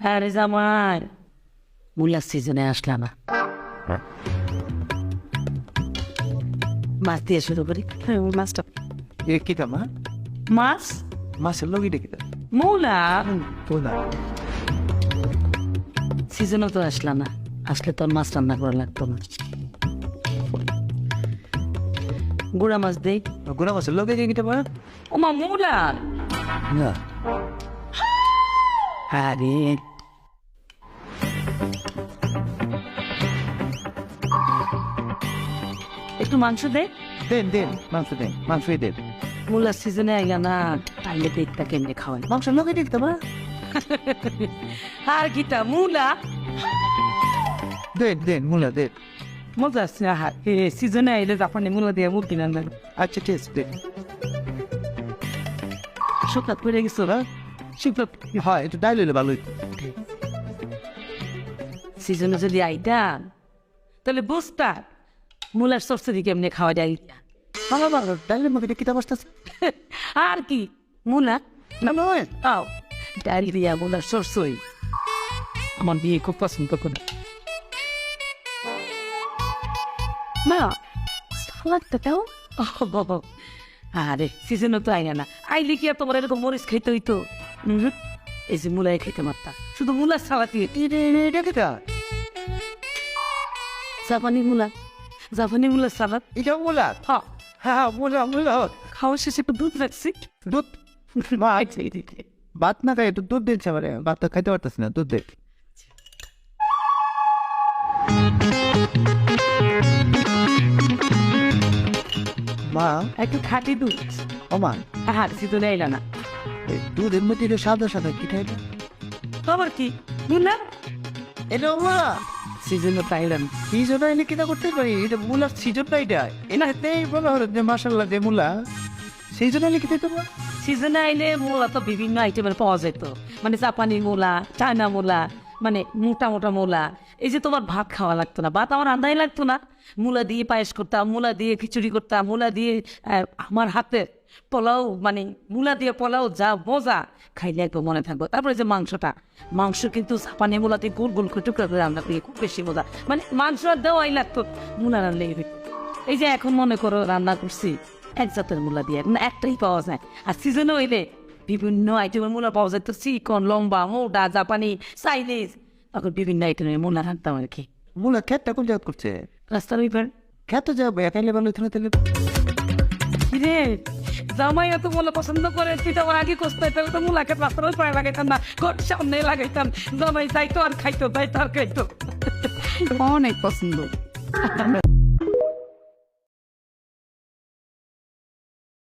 আরে জামাই। মুলার সিজনে আসলা না মাছ দিয়ে শুরু করি। হ্যাঁ, মাছটা। এ কিতা মা? মাছ? মাছের লগে এটা কিতা মৌলা? পোলা সিজনও তো আসলা না। আসলে তোর মাছ রান্না করা লাগতো না। গুড়া মাছ দেই। গুড়া মাছের লগে কিতা মা? ওমা মৌলা না। আরে একটু মাংস দে। দেন দেন মাংস দেন মাংস দেন। মূলার সিজনে আইলা না তাইলে পেটটা কেমনে খাওয়াই? মাংস লগে দেখতে মা। আর কিটা মূলা? দেন দেন মুলা দেন। মজা আছে আহার সিজনে আইলে জাপানি মূলা দিয়ে মুরগি রান্না আচ্ছা টেস্ট দেন। শুকনা পড়ে গেছো না শুকনা হয় একটু ডাইল হইলে ভালো হইতো। সিজনে যদি আইতাম তাহলে বুঝতা মূলার সরসরি কেমনে খাওয়া যায়? ভালো ভালো ডাইলের মধ্যে এটা কিতা বসতেছে আর কি মূলা? না নয়। আও ডায়রিয়া মূলার সরসই আমার বিয়ে খুব পছন্দ করে। মা সালাদটা দাও। বাবা। আরে সিজনও তো আইনা না। আইলে কি আর তোমার এরকম মরিচ খাইতে হইতো? এই যে মূলাই খাইতে মারতা। শুধু মূলার কিতা জাপানি মূলা। জাপানি মূলার সালাদ। এটা মুলা? হ্যাঁ। হ্যাঁ মুলা মুলা। খাওয়া শেষে একটু দুধ রাখছি দুধ? ভাত না খাই একটু দুধ দিচ্ছে আমার। ভাত তো খাইতে পারতেছি না দুধ দে। মা? একটু খাঁটি দুধ। ও মা। আর সিজনে আইলা না এই দুধের মধ্যে এটা সাদা সাদা কি খাইবে খবর কি? মূলা এটা মা সিজনে পাইলাম কি জন্য এনে কিনা করতে পারি? এটা মূলার সিজন না এটা। এনা হেতেই বলা হলো যে মাসাল্লাহ যে মূলা। সেই জন্য এনে খেতে তোমার সিজনে আইলে মূলা তো বিভিন্ন আইটেমের পাওয়া যেত। মানে জাপানি মূলা চায়না মূলা মানে মোটা মোটা মূলা। এই যে তোমার ভাত খাওয়া লাগতো না, ভাত আমার আন্দাই লাগতো না। মূলা দিয়ে পায়েস করতাম, মূলা দিয়ে খিচুড়ি করতাম, মূলা দিয়ে আমার হাতে পোলাও মানে মূলা দিয়ে পোলাও যা মজা, খাইলে একদম মনে থাকব। তারপরে যে মাংসটা, মাংস কিন্তু জাপানি মূলাতে গোল গোল করে টুকরা করে রান্না করি, খুব বেশি মজা। মানে মাংস দেওয়াই লাগতো, মূলা রান্নাই এই যে এখন মনে করো রান্না করছি, এক জাতের মূলা দিয়ে একটাই পাওয়া যায়। আর সিজনে হইলে বিভিন্ন আইটেমের মূলা পাওয়া যায় তো চিকন লম্বা মোটা জাপানি চাইনিজ তখন বিভিন্ন আইটেমের মূলা রাখতাম আর কি। মূলা খেতটা কোন জায়গা করছে? রাস্তার ওইবার খেতে যাব একাইলে ভালো হইতো না তাহলে? কিরে জামাই এত মূলা পছন্দ করে তুই তো আমার আগে কষ্ট তাহলে তো মূলাকে রাস্তার ওই লাগাইতাম না। ঘর সামনে লাগাইতাম। জামাই যাইতো আর খাইতো যাইতো আর খাইতো। অনেক পছন্দ।